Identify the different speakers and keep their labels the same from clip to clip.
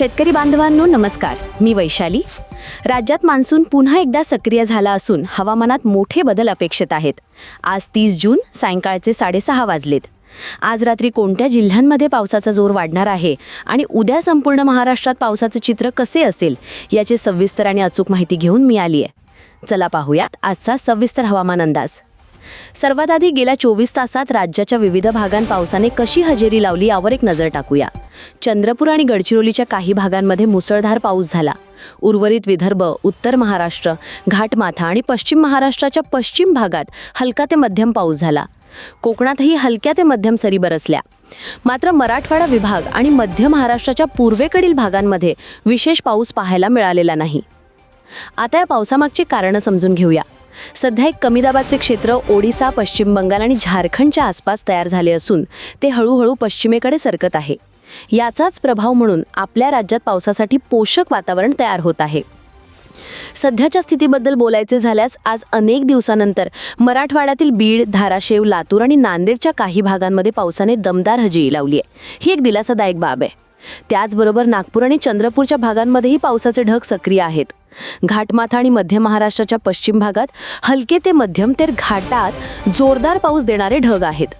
Speaker 1: शेतकरी बांधवांनो नमस्कार. मी वैशाली. राज्यात मान्सून पुन्हा एकदा सक्रिय झाला असून हवामानात मोठे बदल अपेक्षित आहेत. आज तीस जून सायंकाळचे साडेसहा वाजलेत. आज रात्री कोणत्या जिल्ह्यांमध्ये पावसाचा जोर वाढणार आहे आणि उद्या संपूर्ण महाराष्ट्रात पावसाचं चित्र कसे असेल याची सविस्तर आणि अचूक माहिती घेऊन मी आली आहे चला पाहूयात आजचा सविस्तर हवामान अंदाज. सर्वात आधी गेल्या चोवीस तासात राज्याच्या विविध भागांत पावसाने कशी हजेरी लावली यावर एक नजर टाकूया. चंद्रपूर आणि गडचिरोलीच्या काही भागांमध्ये मुसळधार पाऊस झाला. उर्वरित विदर्भ उत्तर महाराष्ट्र घाटमाथा आणि पश्चिम महाराष्ट्राच्या पश्चिम भागात हलका ते मध्यम पाऊस झाला. कोकणातही हलक्या ते मध्यम सरी बरसल्या. मात्र मराठवाडा विभाग आणि मध्य महाराष्ट्राच्या पूर्वेकडील भागांमध्ये विशेष पाऊस पाहायला मिळालेला नाही. आता या पावसामागची कारणं समजून घेऊया. सध्या एक कमी दाबाचे क्षेत्र ओडिसा पश्चिम बंगाल आणि झारखंडच्या आसपास तयार झाले असून ते हळूहळू पश्चिमेकडे सरकत आहे. याचाच प्रभाव म्हणून आपल्या राज्यात पावसासाठी पोषक वातावरण तयार होत आहे. सध्याच्या स्थितीबद्दल बोलायचे झाल्यास आज अनेक दिवसानंतर मराठवाड्यातील बीड धाराशिव लातूर आणि नांदेडच्या काही भागांमध्ये पावसाने दमदार हजेरी लावली आहे. ही एक दिलासादायक बाब आहे. त्याचबरोबर नागपूर आणि चंद्रपूरच्या भागांमध्येही पावसाचे ढग सक्रिय आहेत. घाटमाथा आणि मध्य महाराष्ट्राच्या पश्चिम भागात हलके ते मध्यम तर घाटात जोरदार पाऊस देणारे ढग आहेत.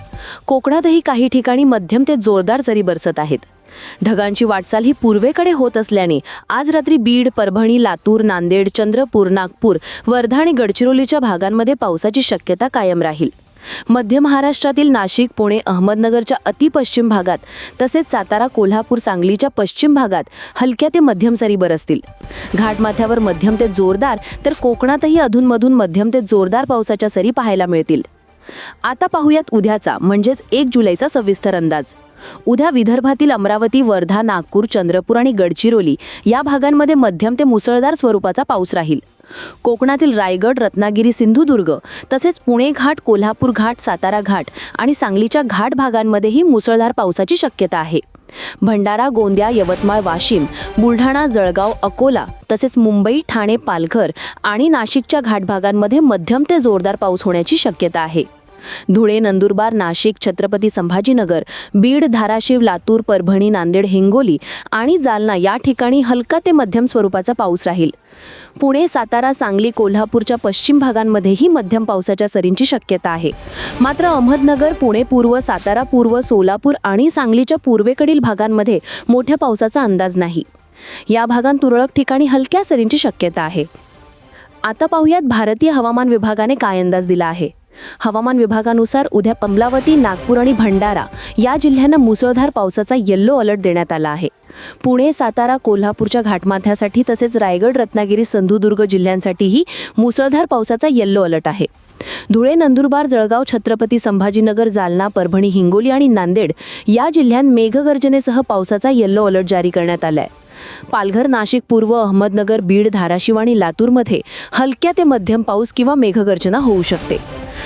Speaker 1: कोकणातही काही ठिकाणी मध्यम ते जोरदार सरी बरसत आहेत. ढगांची वाटचाल ही पूर्वेकडे होत असल्याने आज रात्री बीड परभणी लातूर नांदेड चंद्रपूर नागपूर वर्धा आणि गडचिरोलीच्या भागांमध्ये पावसाची शक्यता कायम राहील. मध्य महाराष्ट्रातील नाशिक पुणे अहमदनगरच्या अतिपश्चिम भागात तसेच सातारा कोल्हापूर सांगलीच्या पश्चिम भागात हलक्या ते मध्यम सरी बरसतील घाटमाथ्यावर मध्यम ते जोरदार तर कोकणातही अधूनमधून मध्यम ते जोरदार पावसाच्या सरी पाहायला मिळतील. आता पाहूयात उद्याचा म्हणजेच एक जुलैचा सविस्तर अंदाज. उद्या विदर्भातील अमरावती वर्धा नागपूर चंद्रपूर आणि गडचिरोली या भागांमध्ये मध्यम ते मुसळधार स्वरूपाचा पाऊस राहील. कोकणातील रायगड रत्नागिरी सिंधुदुर्ग तसेच पुणे घाट कोल्हापूर घाट सातारा घाट आणि सांगलीच्या घाट भागांमध्येही मुसळधार पावसाची शक्यता आहे. भंडारा गोंदिया यवतमाळ वाशिम बुलढाणा जळगाव अकोला तसेच मुंबई ठाणे पालघर आणि नाशिकच्या घाट भागांमध्ये मध्यम ते जोरदार पाऊस होण्याची शक्यता आहे. धुळे नंदुरबार नाशिक छत्रपती संभाजीनगर बीड धाराशिव लातूर परभणी नांदेड हिंगोली आणि जालना या ठिकाणी हलका ते मध्यम स्वरूपाचा पाऊस राहील. पुणे सातारा सांगली कोल्हापूरच्या पश्चिम भागांमध्येही मध्यम पावसाच्या सरींची शक्यता आहे. मात्र अहमदनगर पुणे पूर्व सातारा पूर्व सोलापूर आणि सांगलीच्या पूर्वेकडील भागांमध्ये मोठ्या पावसाचा अंदाज नाही. या भागांत तुरळक ठिकाणी हलक्या सरींची शक्यता आहे. आता पाहूयात भारतीय हवामान विभागाने काय अंदाज दिला आहे. हवामान विभागानुसार उद्या कमलावती नागपूर आणि भंडारा या जिल्ह्यांना मुसळधार पावसाचा येल्लो अलर्ट देण्यात आला आहे. पुणे सातारा कोल्हापूरच्या घाटमाथ्यासाठी तसेच रायगड रत्नागिरी सिंधुदुर्ग जिल्ह्यांसाठीही मुसळधार पावसाचा येल्लो अलर्ट आहे. धुळे नंदुरबार जळगाव छत्रपती संभाजीनगर जालना परभणी हिंगोली आणि नांदेड या जिल्ह्यात मेघगर्जनेसह पावसाचा येल्लो अलर्ट जारी करण्यात आला आहे पालघर नाशिक पूर्व अहमदनगर बीड धाराशिव आणि लातूरमध्ये हलक्या ते मध्यम पाऊस किंवा मेघगर्जना होऊ शकते.